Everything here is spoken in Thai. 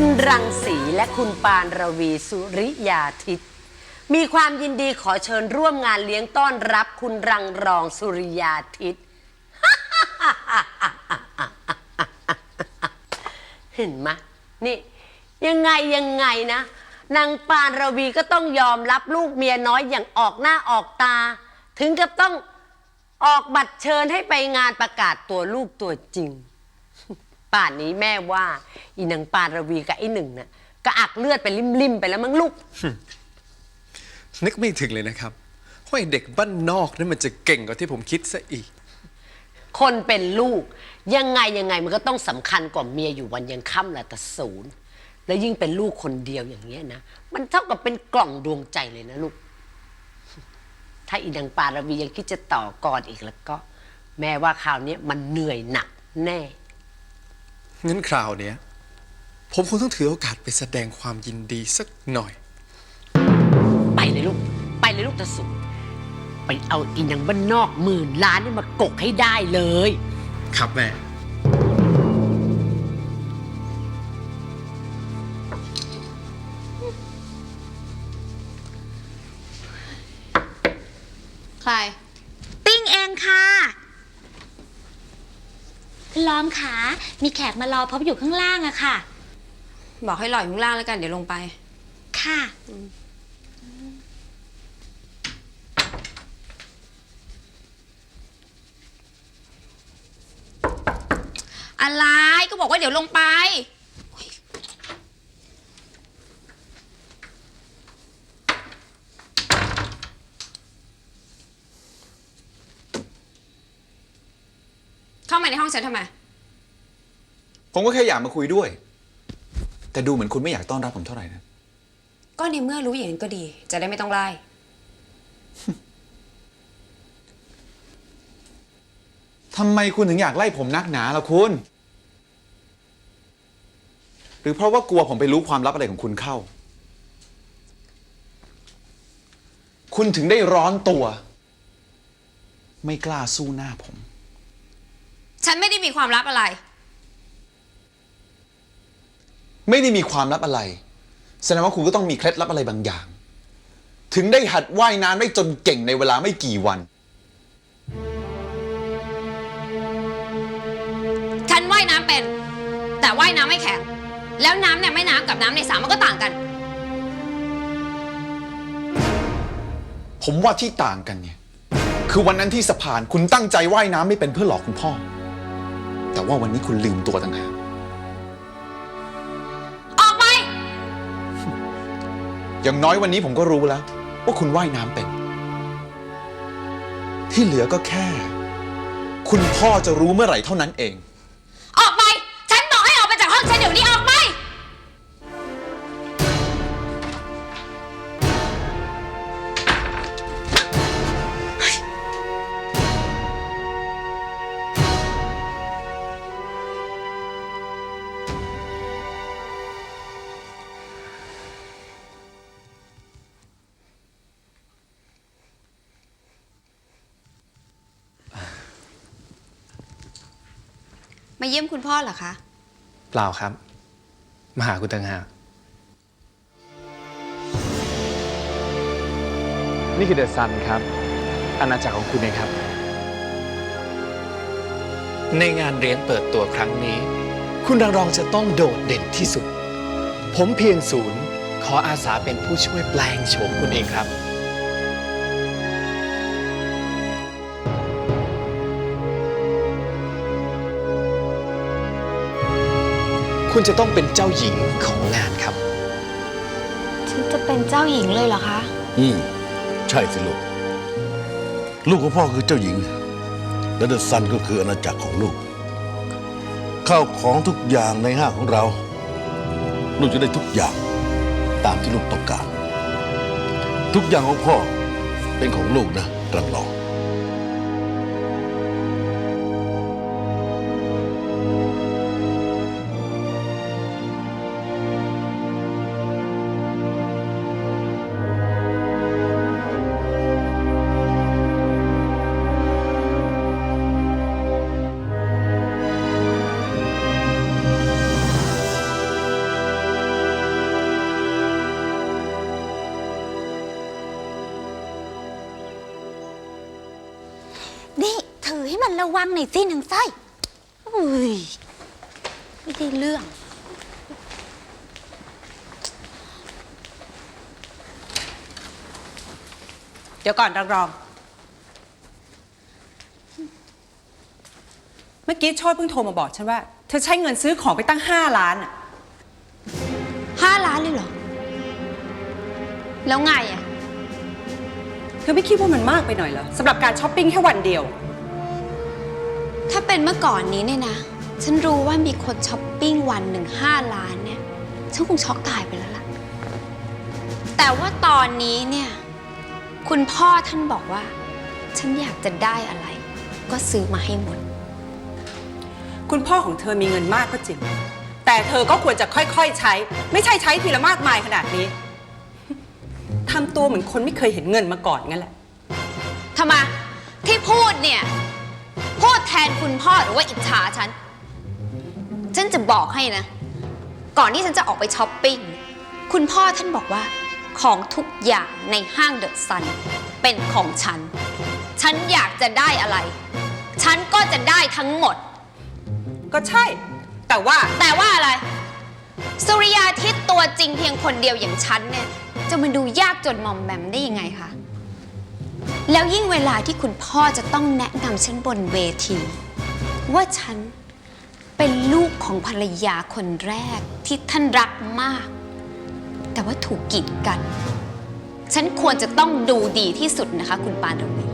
คุณรังสีและคุณปานรวีสุริยาทิตย์มีความยินดีขอเชิญร่วมงานเลี้ยงต้อนรับคุณรังรองสุริยาทิตย์ เห็นไหมนี่ ยังไงยังไงนะ นางปานระวีก็ต้องยอมรับลูกเมียน้อยอย่างออกหน้าออกตา ถึงกับต้องออกบัตรเชิญให้ไปงานประกาศตัวลูกตัวจริง ป่านนี้แม่ว่า อีนางปานระวีกับไอ้หนึ่งน่ะก็อักเลือดไปริมๆไปแล้วมั้งลูก นึกไม่ถึงเลยนะครับว่าไอ้เด็กบ้านนอกนั่นมันจะเก่งกว่าที่ผมคิดซะอีก คนเป็นลูก ยังไงยังไงมันก็ต้องสำคัญกว่าเมียอยู่วันยังค่ำละแต่ศูนย์แล้วยิ่งเป็นลูกคนเดียวอย่างเงี้ยนะ มันเท่ากับเป็นกล่องดวงใจเลยนะลูก ถ้าอีนางปารวียังคิดจะต่อกรอีกแล้วก็ แม่ว่าคราวนี้มันเหนื่อยหนักแน่ งั้นคราวเนี้ยผมคงต้องถือโอกาสไปแสดงความยินดีสักหน่อย ไปเลยลูก ไปเลยลูกตะสุไปเอาอีนางบ้านนอกหมื่นล้านนี่มากกให้ได้เลย ครับแม่ ใครปิ้งเองค่ะ คุณล้อมขา มีแขกมารอพบอยู่ข้างล่างอะค่ะ บอกให้หล่อยข้างล่างแล้วกันเดี๋ยวลงไป ค่ะ อะไรก็บอกว่าเดี๋ยวลงไป เข้ามาใน ห้องฉันทำไม ผมก็แค่อยากมาคุยด้วย แต่ดูเหมือนคุณไม่อยากต้อนรับผมเท่าไหร่นะ ก็ในเมื่อรู้อย่างนั้นก็ดี จะได้ไม่ต้องไล่ ทำไมคุณถึงอยากไล่ผมนักหนาล่ะคุณ หรือเพราะว่ากลัวผมไปรู้ความลับอะไรของคุณเข้า คุณถึงได้ร้อนตัว ไม่กล้าสู้หน้าผม ฉันไม่ได้มีความลับอะไร ไม่ได้มีความลับอะไร แสดงว่าคุณก็ต้องมีเคล็ดลับอะไรบางอย่าง ถึงได้หัดว่ายน้ำได้จนเก่งในเวลาไม่กี่วัน ฉันว่ายน้ำเป็น แต่ว่ายน้ำไม่แข็ง แล้วน้ำในแม่น้ำกับน้ำในสระมันก็ต่างกัน ผมว่าที่ต่างกันเนี่ย คือวันนั้นที่สะพานคุณตั้งใจว่ายน้ำไม่เป็นเพื่อหลอกคุณพ่อ แต่ว่าวันนี้คุณลืมตัวต่างหากออกไป อย่างน้อยวันนี้ผมก็รู้แล้ว ว่าคุณว่ายน้ำเป็น ที่เหลือก็แค่ คุณพ่อจะรู้เมื่อไหร่เท่านั้นเอง มาเยี่ยมคุณพ่อเหรอคะ เปล่าครับ มาหาคุณต่างหากนี่คือเดอะซันครับ อาณาจักรของคุณเองครับ ในงานเลี้ยงเปิดตัวครั้งนี้ คุณรังรองจะต้องโดดเด่นที่สุด ผมเพียงศูนย์ ขออาสาเป็นผู้ช่วยแปลงโฉมคุณเองครับ คุณจะต้องเป็นเจ้าหญิงของงานครับ ฉันจะเป็นเจ้าหญิงเลยเหรอคะ อืม ใช่สิลูก ลูกของพ่อคือเจ้าหญิง และเดอะซันก็คืออาณาจักรของลูก ข้าวของทุกอย่างในห้างของเรา ลูกจะได้ทุกอย่างตามที่ลูกต้องการ ทุกอย่างของพ่อเป็นของลูกนะรังรอง ระวังหน่อยสิหนังไส้อุ้ยไม่ได้เรื่อง เดี๋ยวก่อนรองรอง เมื่อกี้โชดเพิ่งโทรมาบอกฉันว่า เธอใช้เงินซื้อของไปตั้ง5ล้านอะห้าล้านเลยเหรอ แล้วไงอะเธอไม่คิดว่ามันมากไปหน่อยเหรอสำหรับการช้อปปิ้งแค่วันเดียว ถ้าเป็นเมื่อก่อนนี้เนี่ยนะ ฉันรู้ว่ามีคนช้อปปิ้งวันหนึ่งห้าล้านเนี่ย ฉันคงช็อกตายไปแล้วล่ะ แต่ว่าตอนนี้เนี่ย คุณพ่อท่านบอกว่า ฉันอยากจะได้อะไร ก็ซื้อมาให้หมด คุณพ่อของเธอมีเงินมากก็จริง แต่เธอก็ควรจะค่อยๆใช้ ไม่ใช่ใช้ทีละมากมายขนาดนี้ ทำตัวเหมือนคนไม่เคยเห็นเงินมาก่อนงั้นแหละ ทำไมที่พูดเนี่ย พูดแทนคุณพ่อหรือว่าอิจฉาฉัน ฉันจะบอกให้นะ ก่อนที่ฉันจะออกไปช้อปปิ้ง คุณพ่อท่านบอกว่า ของทุกอย่างในห้างเดอะซัน เป็นของฉัน ฉันอยากจะได้อะไร ฉันก็จะได้ทั้งหมด ก็ใช่ แต่ว่าแต่ว่าอะไร สุริยาทิตตัวจริงเพียงคนเดียวอย่างฉันเนี่ย จะมาดูยากจนมอมแมมได้ยังไงคะ แล้วยิ่งเวลาที่คุณพ่อจะต้องแนะนำฉันบนเวที ว่าฉันเป็นลูกของภรรยาคนแรกที่ท่านรักมาก แต่ว่าถูกกีดกัน ฉันควรจะต้องดูดีที่สุดนะคะ คุณปานรวี